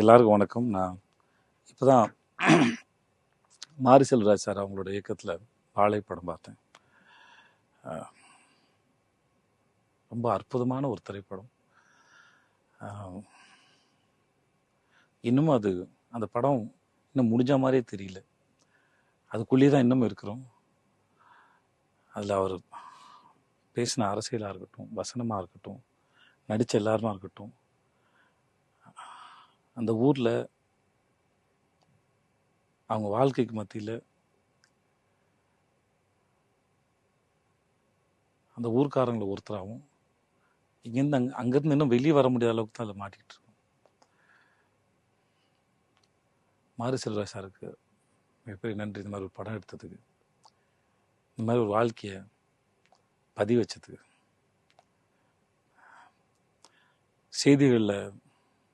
எல்லாருக்கும் வணக்கம். நான் இப்போ தான் மாரி செல்வராஜ் சார் அவங்களோட இயக்கத்தில் வாழை படம் பார்த்தேன். ரொம்ப அற்புதமான ஒரு திரைப்படம். இன்னமும் இன்னும் அது அந்த படம் இன்னும் முடிஞ்ச மாதிரியே தெரியல. அதுக்குள்ளேயே தான் இன்னும் இருக்கிறோம். அதில் அவர் பேசின அரசியலாக இருக்கட்டும் வசனமாக இருக்கட்டும் நடித்த எல்லாருமா இருக்கட்டும் அந்த ஊரில் அவங்க வாழ்க்கைக்கு மத்தியில் அந்த ஊர்க்காரங்களை ஒருத்தராகவும் இங்கேருந்து அங்கே அங்கேருந்து இன்னும் வெளியே வர முடியாத அளவுக்கு தான் அதில் மாட்டிக்கிட்டு இருக்கோம். மாரி செல்வராஜ் சாருக்கு மிகப்பெரிய நன்றி. இந்த மாதிரி ஒரு படம் எடுத்ததுக்கு இந்த மாதிரி ஒரு வாழ்க்கையை பதிவு வச்சதுக்கு செய்திகளில்